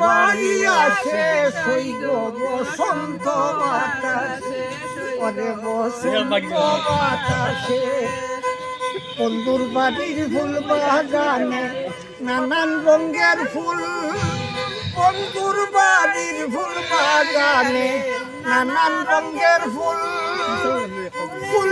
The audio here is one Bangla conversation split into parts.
বাড়ি আসে সৈগ বসন্ত বাতাসে ওরে বসন্ত বাতাসে। বন্ধুর বাড়ির ফুল বাগানে নানান রঙের ফুল। বন্ধুর বাড়ির ফুল বাগানে নানান রঙের ফুল। ফুলের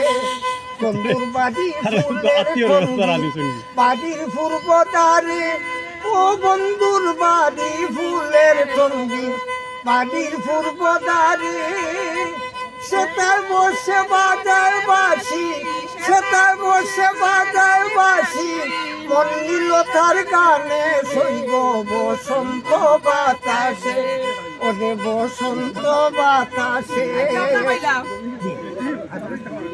বন্ধুর বাড়ির পূর্ব দ্বারে ও বন্ধুর বাড়ি ফুলের টঙ্গি বাড়ির পূর্ব দ্বারে সেটায় বসে বাজায় বাসি সেটায় বসে। বাজায় বাসি মন্দিলতার গানে শৈব বসন্ত বাতাসে ওরে বসন্ত বাতাসে।